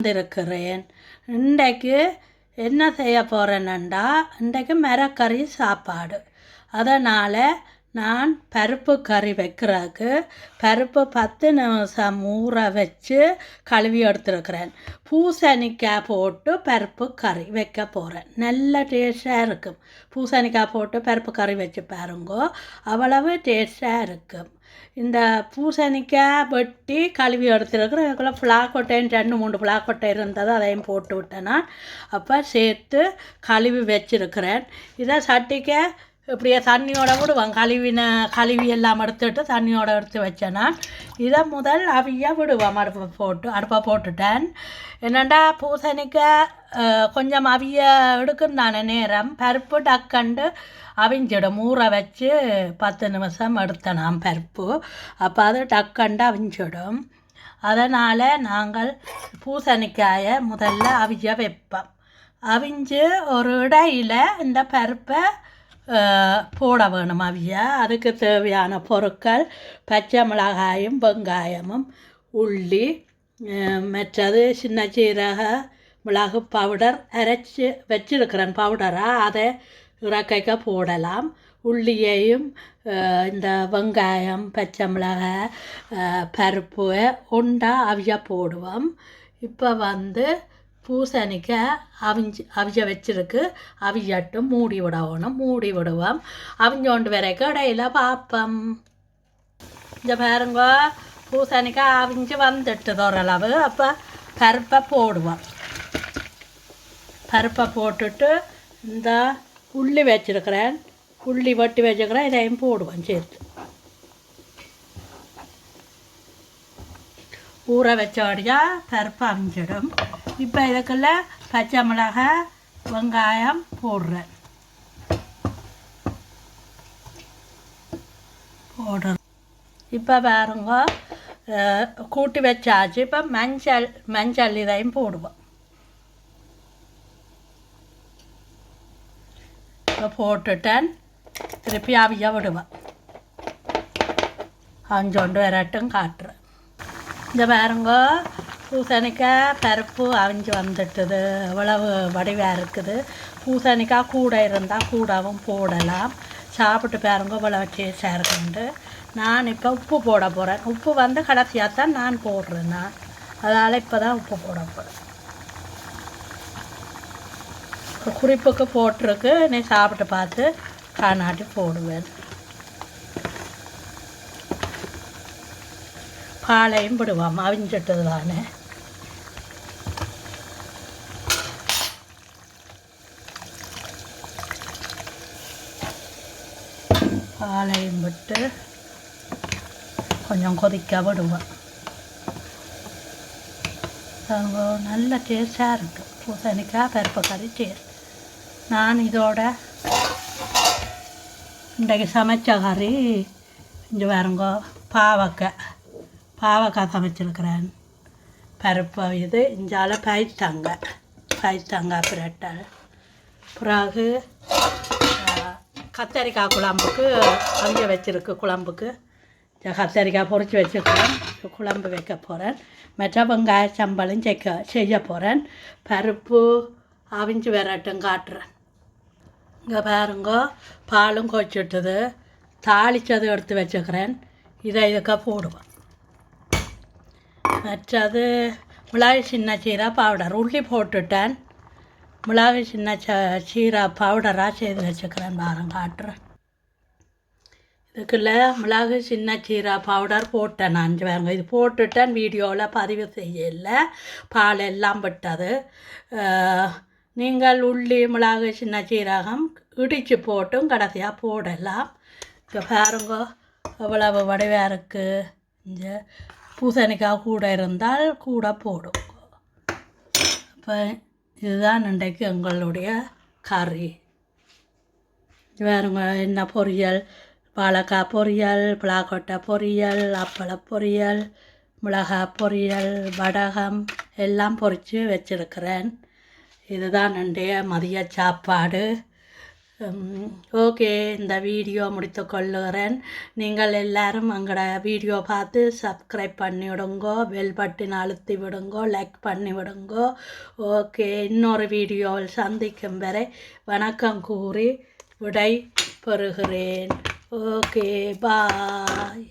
வந்திருக்கிறேன். இன்றைக்கு என்ன செய்ய போகிறேன்டா இன்றைக்கு மரக்கறி சாப்பாடு. அதனால் நான் பருப்பு கறி வைக்கிறதுக்கு பருப்பு பத்து நிமிஷம் ஊற வச்சு கழுவி எடுத்துருக்கிறேன். பூசணிக்காய் போட்டு பருப்பு கறி வைக்க போகிறேன் நல்ல டேஸ்டாக இருக்கும். பூசணிக்காய் போட்டு பருப்பு கறி வச்சு பாருங்கோ. அவ்வளவு டேஸ்டாக இருக்கும். இந்த பூசணிக்காய் வெட்டி கழுவி எடுத்துருக்குறேன். இதுக்குள்ள ஃப்ளாக்கொட்டைன்னு ரெண்டு மூணு ஃப்ளாக்கொட்டை இருந்தது அதையும் போட்டு விட்டேன்னா அப்போ சேர்த்து கழுவி வச்சுருக்கிறேன். இதை சட்டிக்க இப்படியே தண்ணியோட விடுவேன் கழுவின கழுவி எல்லாம் எடுத்துட்டு தண்ணியோட எடுத்து வச்சேன்னா இதை முதல் அவிய விடுவேன் அடுப்பை போட்டு அடுப்பை போட்டுட்டேன். என்னென்னா பூசணிக்காய் கொஞ்சம் அவிய எடுக்கும் தானே நேரம். பருப்பு டக்கண்டு அவிஞ்சிடும். ஊற வச்சு பத்து நிமிஷம் எடுத்தனாம் பருப்பு. அப்போ அது டக்கண்டு அவிஞ்சிடும். அதனால் நாங்கள் பூசணிக்காயை முதல்ல அவிய வைப்போம். அவிஞ்சு ஒரு இடையில இந்த பருப்பை போட வேணும் அவிய. அதுக்கு தேவையான பொருட்கள் பச்சை மிளகாயும் வெங்காயமும் உள்ளி மற்றது சின்ன சீரக மிளகு பவுடர் அரைச்சி வச்சிருக்கிறேன் பவுடராக அதை இறக்கைக்க போடலாம். உள்ளியையும் இந்த வெங்காயம் பச்சை மிளகாய் பருப்பு உண்டா அவிய போடுவோம். இப்போ வந்து பூசணிக்காய் அவிஞ்சு அவிஞ்ச வச்சிருக்கு. அவியட்டும் மூடி விடணும் மூடி விடுவோம். அவிஞ்சோண்டு வரைக்கும் இடையில பார்ப்போம் இந்த பாருங்க பூசணிக்காய் அவிஞ்சு வந்துட்டு ஓரளவு அப்போ பருப்பை போடுவோம். பருப்பை போட்டுட்டு இந்த உள்ளி வச்சிருக்கிறேன். உள்ளி வட்டி வச்சுக்கிறேன் இதையும் போடுவோம் சேர்த்து. ஊற வச்சோடையா பருப்பு அவிஞ்சிடும். இப்போ இதுக்குள்ள பச்சை மிளகாய் வெங்காயம் போடுறேன். போடுறேன். இப்போ பாருங்க கூட்டி வச்சாச்சு. இப்போ மஞ்சள் மஞ்சள் இதையும் போடுவோம். இப்போ போட்டுட்டேன். திருப்பி அவிய விடுவேன் அஞ்சோண்டு வரட்டும் காட்டுறேன். இந்த பாருங்க பூசணிக்காய் பருப்பு அவிஞ்சு வந்துட்டுது. இவ்வளவு வடிவாக இருக்குது. பூசணிக்காய் கூட இருந்தால் கூடவும் போடலாம். சாப்பிட்டு பாருங்க இவ்வளோ டேஸ்டாக இருக்குண்டு நான் இப்போ உப்பு போட போகிறேன் உப்பு வந்து கடைசியாக தான் நான் போடுறேன் நான். அதனால் இப்போ தான் உப்பு போட போகிறேன் குறிப்புக்கு போட்டிருக்கு. நீ சாப்பிட்டு பார்த்து காணாட்டி போடுவேன். பாலையும் விடுவாம். அவிஞ்சிட்டது தானே. பாலையும் விட்டு கொஞ்சம் கொதிக்க விடுவேன் நல்ல டேஸ்டாக இருக்குது பூசணிக்காய் பருப்பு கறி டேஸ்ட் நான் இதோட இன்றைக்கு சமைச்ச கறி இங்கே வரங்கோ பாவக்காய். பாவக்காய் சமைச்சிருக்கிறேன். பருப்பு இது இஞ்சால பயிர்த்தாங்க. பயிர்த்தாங்க பிரட்டை. பிறகு கத்தரிக்காய் குழம்புக்கு அங்கே வச்சுருக்கு குழம்புக்கு. கத்தரிக்காய் பொறிச்சு வச்சுருக்கிறேன் குழம்பு வைக்க போகிறேன் மற்ற வெங்காய சம்பளம் செய்க செய்ய போகிறேன் பருப்பு அவிஞ்சு விரட்டும் காட்டுறேன். இங்கே பாருங்க பாலும் கொச்சிட்டுது தாளிச்சது எடுத்து வச்சுக்கிறேன். இதை இதுக்க போடுவேன் மற்றது மிளகாய் சின்ன சீரா பவுடர் உள்ளி போட்டுட்டேன். மிளகு சின்ன ச சீரா பவுடராக செய்து வச்சுக்கிறேன் பாருங்க காட்டுறேன். இதுக்குள்ள மிளகு சின்ன சீரா பவுடர் போட்டேன் நான் பாருங்க இது போட்டுட்டேன் வீடியோவில் பதிவு செய்யல பால் எல்லாம் விட்டது. நீங்கள் உள்ளி மிளகு சின்ன சீரகம் இடித்து போட்டும் கடைசியாக போடலாம். இப்போ பாருங்க எவ்வளவு வடிவாக இருக்குது இந்த பூசணிக்காய் கூட இருந்தால் கூட போடும். அப்போ இதுதான் இன்றைக்கு எங்களுடைய கறி. வேறுங்க என்ன பொரியல்? வாழைக்காய் பொரியல் பிளாக்கொட்டை பொரியல் அப்பள பொரியல் மிளகாய் பொரியல் வடகம் எல்லாம் பொரித்து வச்சிருக்கிறேன். இதுதான் என்னுடைய மதிய சாப்பாடு. ஓகே இந்த வீடியோ முடித்து கொள்ளுகிறேன் நீங்கள் எல்லாரும் எங்களோட வீடியோ பார்த்து சப்ஸ்கிரைப் பண்ணி விடுங்கோ பெல் பட்டின் அழுத்தி விடுங்கோ லைக் பண்ணி விடுங்கோ ஓகே இன்னொரு வீடியோவில் சந்திக்கும் வரை வணக்கம் கூறி விடை பெறுகிறேன். Okay bye